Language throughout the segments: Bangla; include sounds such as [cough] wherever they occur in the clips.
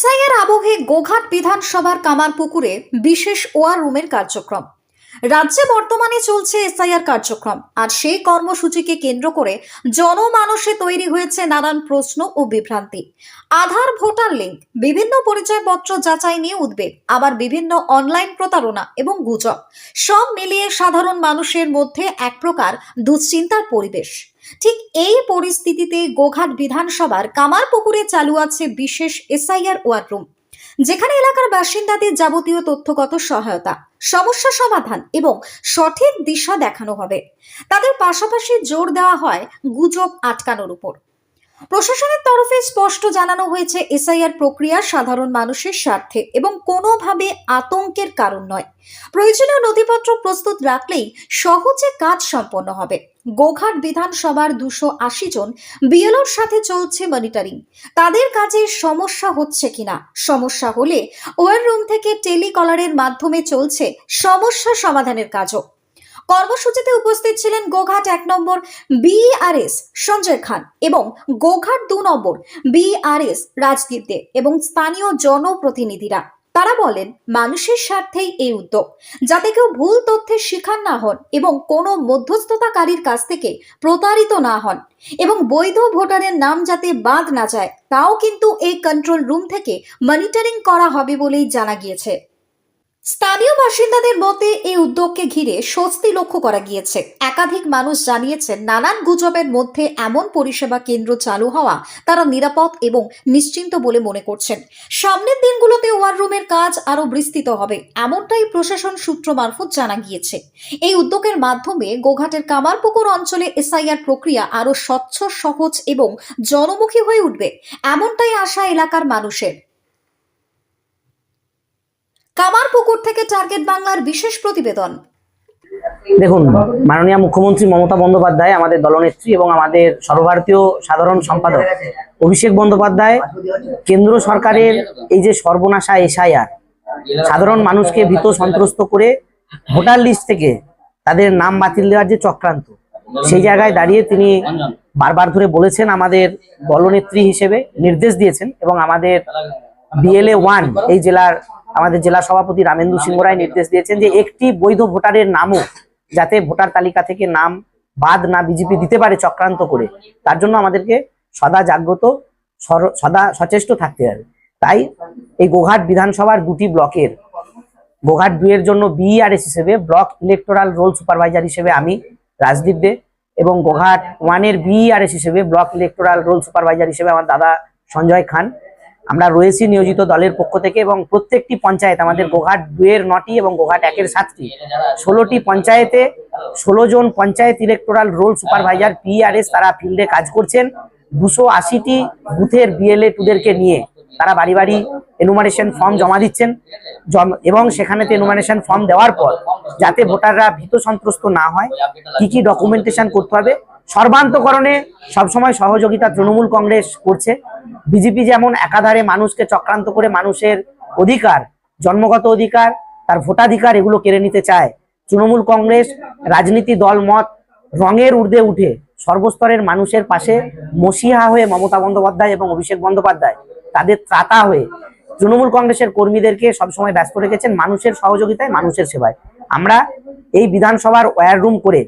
এসআইআর আবহে গোঘাট বিধানসভার কামারপুকুরে বিশেষ ওয়ার রুমের কার্যক্রম। রাজ্যে বর্তমানে চলছে এসআইআর কার্যক্রম, আর সেই কর্মসূচিকে কেন্দ্র করে জনমানসে তৈরি হয়েছে নানান প্রশ্ন ও বিভ্রান্তি। আধার, ভোটার লিঙ্ক, বিভিন্ন পরিচয়পত্র যাচাই নিয়ে উদ্বেগ, আবার বিভিন্ন অনলাইন প্রতারণা এবং গুজব, সব মিলিয়ে সাধারণ মানুষের মধ্যে এক প্রকার দুশ্চিন্তার পরিবেশ। ঠিক এই পরিস্থিতিতে গোঘাট বিধানসভার কামারপুকুরে চালু আছে বিশেষ এসআইআর ওয়ার রুম যেখানে এলাকার বাসিন্দাদের যাবতীয় তথ্যগত সহায়তা। সমস্যা সমাধান এবং সঠিক দিশা দেখানো হবে। তাদের পাশাপাশি জোর দেওয়া হয় গুজব আটকানোর উপর। প্রশাসনের তরফে স্পষ্ট জানানো হয়েছে, এসআইআর প্রক্রিয়া সাধারণ মানুষের স্বার্থে এবং কোনোভাবে আতঙ্কের কারণ নয়। প্রয়োজনীয় নথিপত্র প্রস্তুত রাখলেই সহজে কাজ সম্পন্ন হবে। গোঘাট বিধানসভার দুশো আশি জন বিএলওর সাথে চলছে মনিটরিং তাদের কাজে সমস্যা হচ্ছে কিনা? সমস্যা হলে ওয়ার রুম থেকে টেলিকলারের মাধ্যমে চলছে সমস্যা সমাধানের কাজও। কর্মসূচিতে উপস্থিত ছিলেন গোঘাট এক নম্বর বিআরএস সঞ্জয় খান এবং গোঘাট দু নম্বর বিআরএস রাজদীপ দে এবং স্থানীয় জনপ্রতিনিধিরা। তারা বলেন, মানুষের স্বার্থেই এই উদ্যোগ। যাতে কেউ ভুল তথ্যের শিকার না হন এবং কোনো মধ্যস্থতাকারীর কাছ থেকে প্রতারিত না হন এবং বৈধ ভোটারের নাম যাতে বাদ না যায়, তাও কিন্তু এই কন্ট্রোল রুম থেকে মনিটরিং করা হবে বলেই জানা গিয়েছে। স্থানীয় বাসিন্দাদের মতে, এই উদ্যোগকে ঘিরে স্বস্তি লক্ষ্য করা গিয়েছে। একাধিক মানুষ জানিয়েছেন, নানান গুজবের মধ্যে এমন পরিষেবা কেন্দ্র চালু হওয়া তারা নিরাপদ এবং নিশ্চিন্ত বলে মনে করছেন। সামনের দিনগুলোতে ওয়ার রুমের কাজ আরও বিস্তৃত হবে, এমনটাই প্রশাসন সূত্র মারফত জানা গিয়েছে। এই উদ্যোগের মাধ্যমে গোঘাটের কামারপুকুর অঞ্চলে এসআইআর প্রক্রিয়া আরও স্বচ্ছ, সহজ এবং জনমুখী হয়ে উঠবে, এমনটাই আশা এলাকার মানুষের। কামারপুকুর থেকে টার্গেট বাংলার বিশেষ প্রতিবেদন। দেখুন, মাননীয় মুখ্যমন্ত্রী মমতা বন্দ্যোপাধ্যায় আমাদের দলনেত্রী এবং আমাদের সর্বভারতীয় সাধারণ সম্পাদক অভিষেক বন্দ্যোপাধ্যায়, কেন্দ্র সরকারের এই যে সর্বনাশা এসআইআর, সাধারণ মানুষকে ভীত সন্ত্রস্ত করে ভোটার লিস্ট থেকে তাদের নাম বাতিল দেওয়ার যে চক্রান্ত, সেই জায়গায় দাঁড়িয়ে তিনি বারবার ধরে বলেছেন আমাদের দলনেত্রী হিসেবে নির্দেশ দিয়েছেন এবং আমাদের বিএলএ ওয়ান এই জেলার আমাদের জেলা সভাপতি রামেন্দু সিংহ রায় নির্দেশ দিয়েছেন যে একটি বৈধ ভোটারের নামও যাতে ভোটার তালিকা থেকে নাম বাদ না বিজেপি দিতে পারে চক্রান্ত করে। তার জন্য আমাদেরকে সদা জাগ্রত সদা সচেষ্ট থাকতে হবে। তাই এই গোঘাট বিধানসভার দুটি ব্লকের গোঘাট দুইয়ের জন্য বিআরএস হিসেবে ব্লক ইলেকটোরাল রোল সুপারভাইজার হিসেবে আমি রাজদীপ দে এবং গোঘাট ওয়ানের বিআরএস হিসেবে ব্লক ইলেকটোরাল রোল সুপারভাইজার হিসেবে আমার দাদা সঞ্জয় খান। আমরা রয়েছি নিয়োজিত দলের পক্ষ থেকে এবং প্রত্যেকটি পঞ্চায়েত, আমাদের গোঘাট দুয়ের নটি এবং গোঘাট একের সাতটি। ষোলোটি পঞ্চায়েতে ষোলো জন panchayat electoral roll supervisor PRS তারা ফিল্ডে কাজ করছেন। দুশো আশিটি বুথের বিএলএ টুদেরকে নিয়ে তারা বাড়ি বাড়ি এনুমারেশন ফর্ম জমা দিচ্ছেন। এবং সেখানেতে এনুমারেশন ফর্ম দেওয়ার পর যাতে ভোটাররা ভীত সন্ত্রস্ত না হয়, কি কি ডকুমেন্টেশন করতে হবে সর্বান্তকরণে সবসময় সহযোগিতা তৃণমূল কংগ্রেস করছে। বিজেপি যেমন একাধারে মানুষকে চক্রান্ত করে মানুষের অধিকার, জন্মগত অধিকার, তার ভোটাধিকার এগুলো কেড়ে নিতে চায়। তৃণমূল কংগ্রেস রাজনীতি, দল, মত রঙের ঊর্ধ্বে উঠে সর্বস্তরের মানুষের পাশে মসিহা হয়ে মমতা বন্দ্যোপাধ্যায় এবং অভিষেক বন্দ্যোপাধ্যায়, তাদের ত্রাতা হয়ে তৃণমূল কংগ্রেসের কর্মীদেরকে সবসময় ব্যস্ত রেখেছেন মানুষের সহযোগিতায়, মানুষের সেবায়। আমরা এই বিধানসভার ওয়ার রুম করে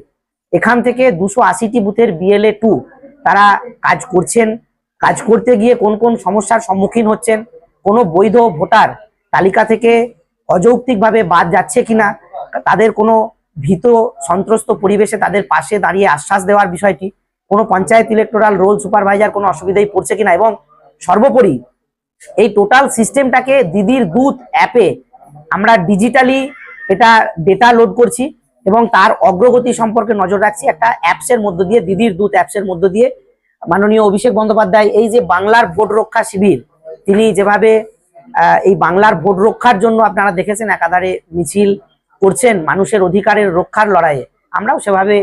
এখান থেকে দুশো আশিটি বুথের বিএলএ টু তারা কাজ করছেন। কাজ করতে গিয়ে কোন কোন সমস্যার সম্মুখীন হচ্ছেন, কোনো বৈধ ভোটার তালিকা থেকে অযৌক্তিকভাবে বাদ যাচ্ছে কিনা, তাদের কোনো ভীত সন্ত্রস্ত পরিবেশে তাদের পাশে দাঁড়িয়ে আশ্বাস দেওয়ার বিষয়টি, কোনো পঞ্চায়েত ইলেকটোরাল রোল সুপারভাইজার কোনো অসুবিধায় পড়ছে কিনা এবং সর্বোপরি এই টোটাল সিস্টেমটাকে দিদির দুধ অ্যাপে আমরা ডিজিটালি এটা ডেটা লোড করছি। এবং তার অগ্রগতি সম্পর্কে নজর রাখছি একটা অ্যাপসের মধ্য দিয়ে, দিদির দুধ অ্যাপসের মধ্য দিয়ে। মাননীয় অভিষেক বন্দ্যোপাধ্যায়, এই যে বাংলার ভোট রক্ষা শিবির, তিনি যেভাবে এই বাংলার ভোট রক্ষার জন্য আপনারা দেখেছেন একাধারে মিছিল করছেন মানুষের অধিকারের রক্ষার লড়াইয়ে। আমরাও সেভাবে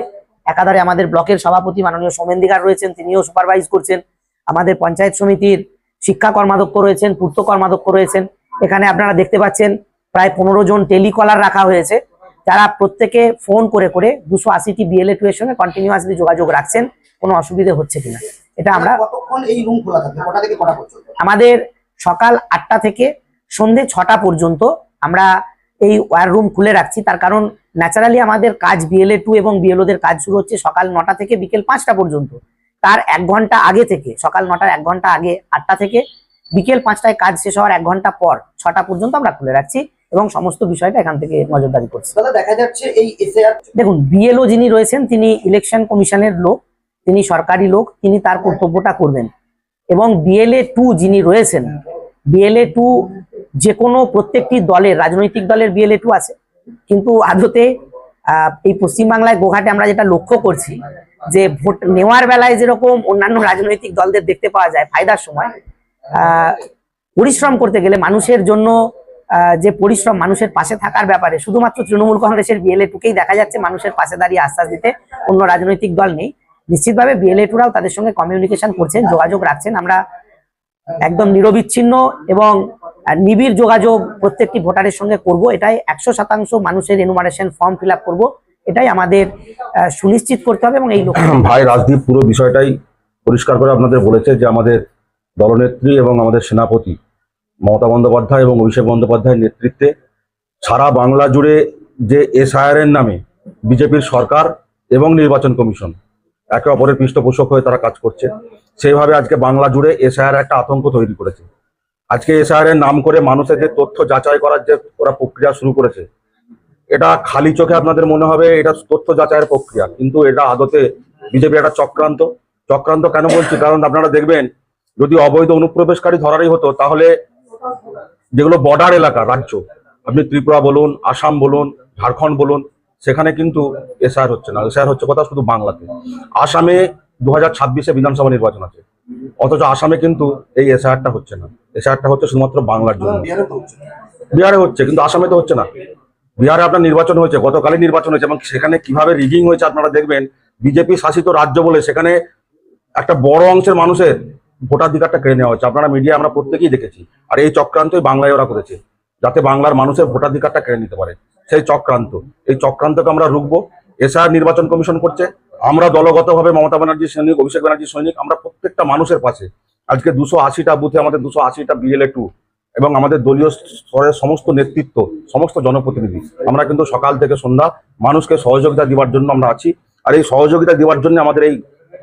একাধারে আমাদের ব্লকের সভাপতি মাননীয় সোমেন্দিকার রয়েছেন, তিনিও সুপারভাইজ করছেন। আমাদের পঞ্চায়েত সমিতির শিক্ষা কর্মাধ্যক্ষ রয়েছেন, পূর্ত কর্মাধ্যক্ষ রয়েছেন। এখানে আপনারা দেখতে পাচ্ছেন, প্রায় পনেরো জন টেলিকলার রাখা হয়েছে। যারা প্রত্যেকে ফোন করে করে দুশো আশিটি বিএলএ টু এর সঙ্গে কন্টিনিউয়াসলি যোগাযোগ রাখছেন কোনো অসুবিধে হচ্ছে কিনা? এটা আমরা পর্যন্ত? আমাদের সকাল আটটা থেকে সন্ধে ছটা পর্যন্ত আমরা এই ওয়ার রুম খুলে রাখছি। তার কারণ ন্যাচারালি আমাদের কাজ বিএলএ টু এবং বিএলওদের কাজ শুরু হচ্ছে সকাল নটা থেকে বিকেল পাঁচটা পর্যন্ত। তার এক ঘণ্টা আগে থেকে সকাল নটার এক ঘণ্টা আগে আটটা থেকে বিকেল পাঁচটায় কাজ শেষ হওয়ার এক ঘণ্টা পর ছটা পর্যন্ত আমরা খুলে রাখছি। এবং সমস্ত বিষয়টা এখান থেকে নজরদারি করছে। দাদা দেখা যাচ্ছে এই দেখুন বিএলও যিনি রয়েছেন তিনি ইলেকশন কমিশনের লোক তিনি সরকারি লোক তিনি তার কর্তব্যটা করবেন। এবং বিএলএ টু যিনি রয়েছেন বিএলএ টু যে কোনো প্রত্যেকটি দলের রাজনৈতিক দলের বিএলএ টু আছে। কিন্তু আদতে আহ, এই পশ্চিমবাংলায় গোঘাটে আমরা যেটা লক্ষ্য করছি যে ভোট নেওয়ার বেলায় যেরকম অন্যান্য রাজনৈতিক দলদের দেখতে পাওয়া যায় ফায়দার সময় আহ, পরিশ্রম করতে গেলে মানুষের জন্য যে পরিশ্রম মানুষের পাশে থাকার ব্যাপারে, শুধুমাত্র তৃণমূল কংগ্রেসের বিএলএ টুকেই দেখা যাচ্ছে মানুষের পাশে দাঁড়িয়ে আশ্বাস দিতে অন্য রাজনৈতিক দল নেই। নিশ্চিতভাবে বিএলএ টুরাও তাদের সঙ্গে কমিউনিকেশন করছেন, যোগাযোগ রাখছেন। আমরা একদম নিরবিচ্ছিন্ন এবং নিবিড় যোগাযোগ প্রত্যেকটি ভোটারের সঙ্গে করব। এটাই একশো শতাংশ মানুষের এনুমারেশন ফর্ম ফিল আপ করব। এটাই আমাদের সুনিশ্চিত করতে হবে এবং এই [clears throat] ভাই রাজদীপ পুরো বিষয়টাই পরিষ্কার করে আপনাদের বলেছে যে আমাদের দলনেত্রী এবং আমাদের সেনাপতি মমতা বন্দ্যোপাধ্যায় এবং অভিষেক বন্দ্যোপাধ্যায়ের নেতৃত্বে সারা বাংলা জুড়ে যে এসআইআর এর নামে বিজেপির সরকার এবং নির্বাচন কমিশন একে অপরের পৃষ্ঠপোষক হয়ে তারা কাজ করছে, সেইভাবে আজকে বাংলা জুড়ে এসআইআর একটা আতঙ্ক তৈরি করেছে। আজকে এসআইআর এর নাম করে মানুষের যে তথ্য যাচাই করার যে ওরা প্রক্রিয়া শুরু করেছে, এটা খালি চোখে আপনাদের মনে হবে, এটা তথ্য যাচাইয়ের প্রক্রিয়া, কিন্তু এটা আদতে বিজেপি একটা চক্রান্ত। চক্রান্ত কেন বলছি? কারণ আপনারা দেখবেন, যদি অবৈধ অনুপ্রবেশকারী ধরারই হতো, তাহলে যেগুলো বর্ডার এলাকা রাজ্য। আপনি ত্রিপুরা বলুন আসাম বলুন ঝাড়খণ্ড বলুন সেখানে কিন্তু এসআর হচ্ছে না। এসআর হচ্ছে কথা শুধু বাংলাতে। আসামে দু হাজার ছাব্বিশে বিধানসভা নির্বাচন আছে। অথচ আসামে কিন্তু এই এসআরটা হচ্ছে না। এসআরটা হচ্ছে শুধুমাত্র বাংলার জন্য। বিহারে হচ্ছে বিহারে হচ্ছে কিন্তু আসামে তো হচ্ছে না। বিহারে আপনার নির্বাচন হয়েছে গতকালই নির্বাচন হয়েছে এবং সেখানে কীভাবে রিগিং হয়েছে আপনারা দেখবেন বিজেপি শাসিত রাজ্য বলে সেখানে একটা বড় অংশের মানুষের ভোটাধিকারটা কেড়ে নেওয়া হচ্ছে। আপনারা মিডিয়া আমরা প্রত্যেকেই দেখেছি। আর এই চক্রান্তই বাংলায় ওরা করেছে, যাতে বাংলার মানুষের ভোটাধিকারটা কেড়ে নিতে পারে। সেই চক্রান্ত, এই চক্রান্তকে আমরা রুখবো। এসআর নির্বাচন কমিশন করছে। আমরা দলগতভাবে মমতা ব্যানার্জি সৈনিক, অভিষেক ব্যানার্জি সৈনিক, আমরা প্রত্যেকটা মানুষের পাশে। আজকে দুশো আশিটা বুথে, আমাদের দুশো আশিটা বিএলএ টু এবং আমাদের দলীয় স্তরের সমস্ত নেতৃত্ব, সমস্ত জনপ্রতিনিধি, আমরা কিন্তু সকাল থেকে সন্ধ্যা মানুষকে সহযোগিতা দেওয়ার জন্য আমরা আছি। আর এই সহযোগিতা দেওয়ার জন্য আমাদের এই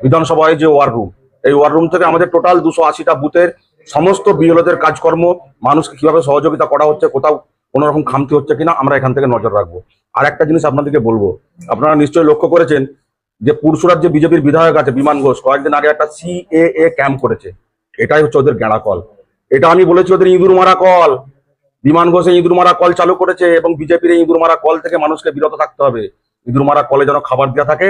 বিধানসভায় যে ওয়ার রুম এই ওয়ার রুম থেকে আমাদের টোটাল দুশো আশিটা বুথের সমস্ত বিএলওদের কাজকর্ম, মানুষকে কীভাবে সহযোগিতা করা হচ্ছে, কোথাও কোনো রকম খামতি হচ্ছে কিনা, আমরা এখান থেকে নজর রাখব। আর একটা জিনিস আপনাদেরকে বলব, আপনারা নিশ্চয়ই লক্ষ্য করেছেন যে পুরসুরার যে বিজেপির বিধায়ক আছে বিমান ঘোষ, কয়েকদিন আগে একটা সিএএ ক্যাম্প করেছে। এটাই হচ্ছে ওদের গেঁড়া কল। এটা আমি বলেছি ওদের ইঁদুর মারা কল। বিমান ঘোষে ইঁদুর মারা কল চালু করেছে এবং বিজেপির এই ইঁদুর মারা কল থেকে মানুষকে বিরত থাকতে হবে। ইঁদুর মারা কলে যেন খাবার দেওয়া থাকে,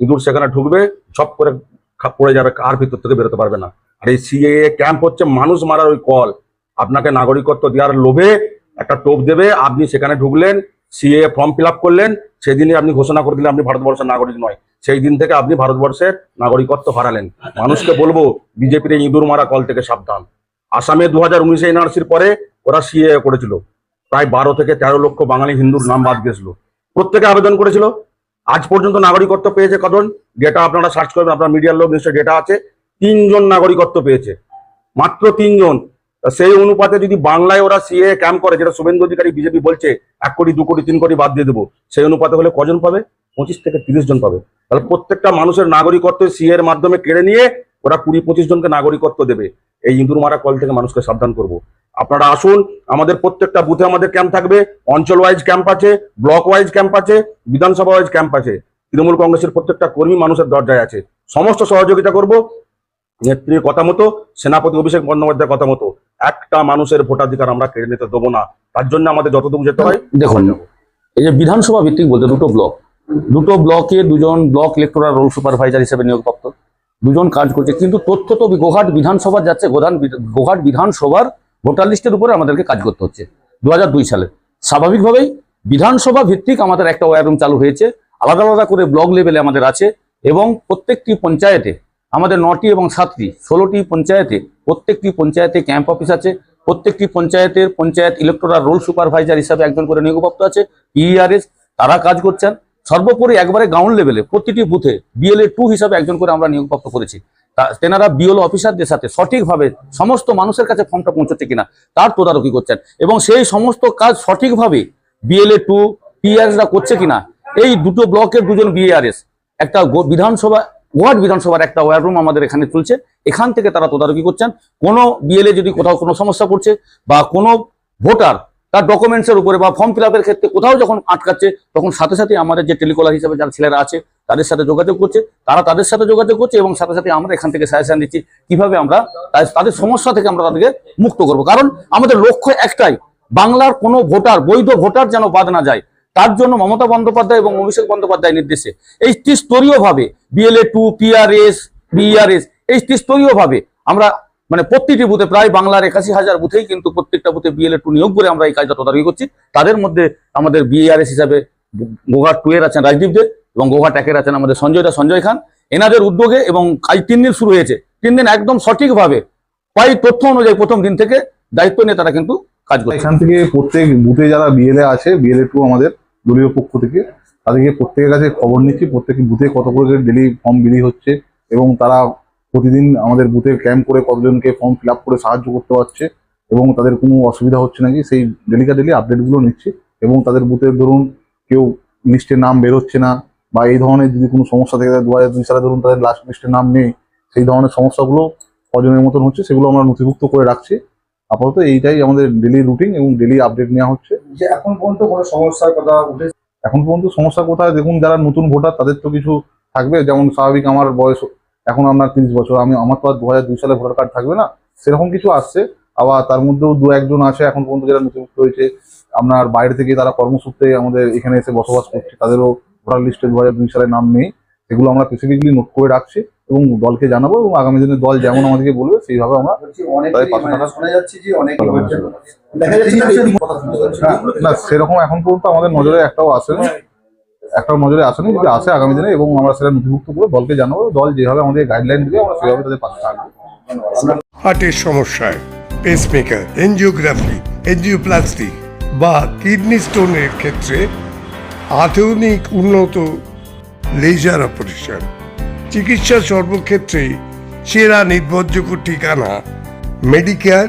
ইঁদুর সেখানে ঢুকবে সব করে খা- পড়ে যাবে, আর ভিতর থেকে বেরোতে পারবে না। আর এই সিএএ ক্যাম্প হচ্ছে মানুষ মারার ওই কল। আপনাকে নাগরিকত্ব দেওয়ার লোভে একটা টোপ দেবে, আপনি সেখানে ঢুকলেন সিএ ফর্ম ফিল করলেন, সেদিনই আপনি ঘোষণা করে দিলেন আপনি ভারতবর্ষের নাগরিক নয়। সেই দিন থেকে আপনি ভারতবর্ষের নাগরিকত্ব হারালেন। মানুষকে বলব, বিজেপির ইঁদুর মারা কল থেকে সাবধান। আসামে দু হাজার উনিশে এনআরসির পরে ওরা সিএ করেছিল। প্রায় বারো থেকে তেরো লক্ষ বাঙালি হিন্দুর নাম বাদ গেছিল। প্রত্যেকে আবেদন করেছিল আজ পর্যন্ত নাগরিকত্ব পেয়েছে কজন ডেটা আপনারা সার্চ করবেন, আপনার মিডিয়ার লোক নিশ্চয় ডেটা আছে। তিনজন নাগরিকত্ব পেয়েছে। মাত্র তিনজন। সেই অনুপাতে যদি বাংলায় ওরা সিএ ক্যাম্প করে, যেটা শুভেন্দু অধিকারী বিজেপি বলছে, এক কোটি, দু কোটি, তিন কোটি বাদ দিয়ে দেবো, সেই অনুপাতে হলে কজন পাবে? পঁচিশ থেকে তিরিশ জন পাবে। তাহলে প্রত্যেকটা মানুষের নাগরিকত্ব সিএ এর মাধ্যমে কেড়ে নিয়ে ওরা কুড়ি, পঁচিশ জনকে নাগরিকত্ব দেবে। এই ইঁদুর মারা কল থেকে মানুষকে সাবধান করব। আপনারা আসুন, আমাদের প্রত্যেকটা বুথে আমাদের ক্যাম্প থাকবে। অঞ্চল ওয়াইজ ক্যাম্প আছে ব্লক ওয়াইজ ক্যাম্প আছে বিধানসভা ওয়াইজ ক্যাম্প আছে। তৃণমূল কংগ্রেসের প্রত্যেকটা কর্মী মানুষের দরজায় আছে। সমস্ত সহযোগিতা করব। নেত্রীর কথা মতো, সেনাপতি অভিষেক বন্দ্যোপাধ্যায়ের কথা মতো, একটা মানুষের ভোটাধিকার আমরা কেড়ে নিতে দেবো না। তার জন্য আমাদের যতটুকু যেতে হয়, দেখুন এই যে বিধানসভা ভিত্তিক বলতে দুটো ব্লক দুটো ব্লকে দুজন ব্লক ইলেকটোরাল রোল সুপারভাইজার হিসেবে নিয়োগপ্রাপ্ত। দুজন কাজ করছে। কিন্তু তথ্য তো গোঘাট বিধানসভা যাচ্ছে, গোধান গোঘাট বিধানসভার ভোটার লিস্টের উপরে আমাদেরকে কাজ করতে হচ্ছে দু হাজার দুই সালে। স্বাভাবিকভাবেই বিধানসভা ভিত্তিক আমাদের একটা ওয়ার রুম চালু হয়েছে, আলাদা আলাদা করে ব্লক লেভেলে আমাদের আছে এবং প্রত্যেকটি পঞ্চায়েতে, আমাদের নটি এবং সাতটি, ষোলোটি পঞ্চায়েতে, প্রত্যেকটি পঞ্চায়েতে ক্যাম্প অফিস আছে, প্রত্যেকটি পঞ্চায়েতের পঞ্চায়েত ইলেকটোরাল রোল সুপারভাইজার হিসাবে একজন করে নিয়োগপ্রাপ্ত আছে ইআরএস তারা কাজ করছেন। সর্বোপরি একবারে গ্রাউন্ড লেভেলে প্রতিটি বুথে বিএলএ টু হিসাবে একজন করে আমরা নিয়োগপ্রাপ্ত করেছি। তেনারা বিওলো অফিসারদের সাথে সঠিকভাবে সমস্ত মানুষের কাছে ফর্মটা পৌঁছচ্ছে কিনা তার তদারকি করছেন এবং সেই সমস্ত কাজ সঠিকভাবে বিএলএ টু পিআরএসরা করছে কিনা এই দুটো ব্লকের দুজন বিএআরএস একটা বিধানসভা, ওয়ার্ড বিধানসভার একটা ওয়ার রুম আমাদের এখানে চলছে। এখান থেকে তারা তদারকি করছেন। কোনো বিএলএ যদি কোথাও কোনো সমস্যা পড়ছে বা কোনো ভোটার তার ডকুমেন্টসের উপরে বা ফর্ম ফিল ক্ষেত্রে কোথাও যখন আটকাচ্ছে, তখন সাথে সাথে আমাদের যে টেলিকলার হিসাবে যারা ছেলেরা আছে, তাদের সাথে যোগাযোগ করছে, তারা তাদের সাথে যোগাযোগ করছে এবং সাথে সাথে আমরা এখান থেকে সাজেশন দিচ্ছি কীভাবে আমরা তাদের- সমস্যা থেকে আমরা তাদেরকে মুক্ত করব। কারণ আমাদের লক্ষ্য একটাই, বাংলার কোনো ভোটার, বৈধ ভোটার যেন বাদ না যায়। তার জন্য মমতা বন্দ্যোপাধ্যায় এবং অভিষেক বন্দ্যোপাধ্যায় নির্দেশে এই ত্রিস্তরীয় ভাবে বিএলএ টু পিআরএস বিআরএস এই ত্রিস্তরীয় ভাবে আমরা মানে প্রত্যেকটি বুথে প্রায় বাংলার একাশি হাজার বুথেই কিন্তু প্রত্যেকটা বুথে বিএলএ টু নিয়োগ করে আমরা এই কাজটা তদারকি করছি। তাদের মধ্যে আমাদের বিআরএস হিসাবে গোঘাট টু এর আছেন রাজদীপ দে এবং গোঘাট একের আছেন আমাদের সঞ্জয় দা, সঞ্জয় খান। এনাদের উদ্যোগে এবং আজ তিন দিন শুরু হয়েছে। তিন দিন একদম সঠিকভাবে প্রায় তথ্য অনুযায়ী প্রথম দিন থেকে দায়িত্ব নিয়ে তারা কিন্তু কাজ করে এখান থেকে প্রত্যেক বুথে যারা বিএলএ আছে বিএলএ টু আমাদের দলীয় পক্ষ থেকে, তাদেরকে প্রত্যেকের কাছে খবর নিচ্ছি। প্রত্যেক বুথে কত করে ডেলি ফর্ম বিলি হচ্ছে এবং তারা প্রতিদিন আমাদের বুথের ক্যাম্প করে কতজনকে ফর্ম ফিল আপ করে সাহায্য করতে পারছে এবং তাদের কোনো অসুবিধা হচ্ছে নাকি সেই ডেলিকা ডেলি আপডেটগুলো নিচ্ছে এবং তাদের বুথের ধরুন কেউ লিস্টে নাম বেরোচ্ছে না বা এই ধরনের যদি কোনো সমস্যা থেকে দু হাজার দুই সালে ধরুন তাদের লাস্ট লিস্টে নাম নেই সেই ধরনের সমস্যাগুলো কজনের মতন হচ্ছে সেগুলো আমরা নথিভুক্ত করে রাখছি। আপাতত এইটাই আমাদের ডেলি রুটিন এবং ডেলি আপডেট নেওয়া হচ্ছে। যে এখন পর্যন্ত কোনো সমস্যার কথা উঠে এখন পর্যন্ত সমস্যা কোথায় দেখুন যারা নতুন ভোটার তাদের তো কিছু থাকবে যেমন স্বাভাবিক আমার বয়স এখন আপনার তিরিশ বছর। আমি আমার তো আর দু হাজার দুই সালে ভোটার কার্ড থাকবে না সেরকম কিছু আসছে। আবার তার মধ্যেও দু একজন আছে এখন পর্যন্ত যারা নথিভুক্ত হয়েছে আপনার বাইরে থেকে তারা কর্মসূত্রে আমাদের এখানে এসে বসবাস করছে। তাদেরও ভোটার লিস্টে দু হাজার দুই সালে নাম নেই। সেগুলো আমরা স্পেসিফিকলি নোট করে রাখছি এবং দলকে জানাব এবং আগামী দিনে দল যেমন আমাদেরকে বলবে সেইভাবে আমরা না। না সেরকম এখন পর্যন্ত আমাদের নজরে একটাও আসেনি। একটাও নজরে আসেনি, যদি আসে আগামী দিনে এবং আমরা সেটা নথিভুক্ত করে দলকে জানাব, দল যেভাবে আমাদের গাইডলাইন দিবে, আমরা সেভাবে তাদের পাশে থাকব। হার্টের সমস্যায় পেসমেকার এনজিওগ্রাফি এনজিওপ্লাস্টি বা কিডনি স্টোনের ক্ষেত্রে আধুনিক, উন্নত লেজার অপারেশন চিকিৎসা সর্বক্ষেত্রেই সেরা নির্ভরযোগ্য ঠিকানা Medicare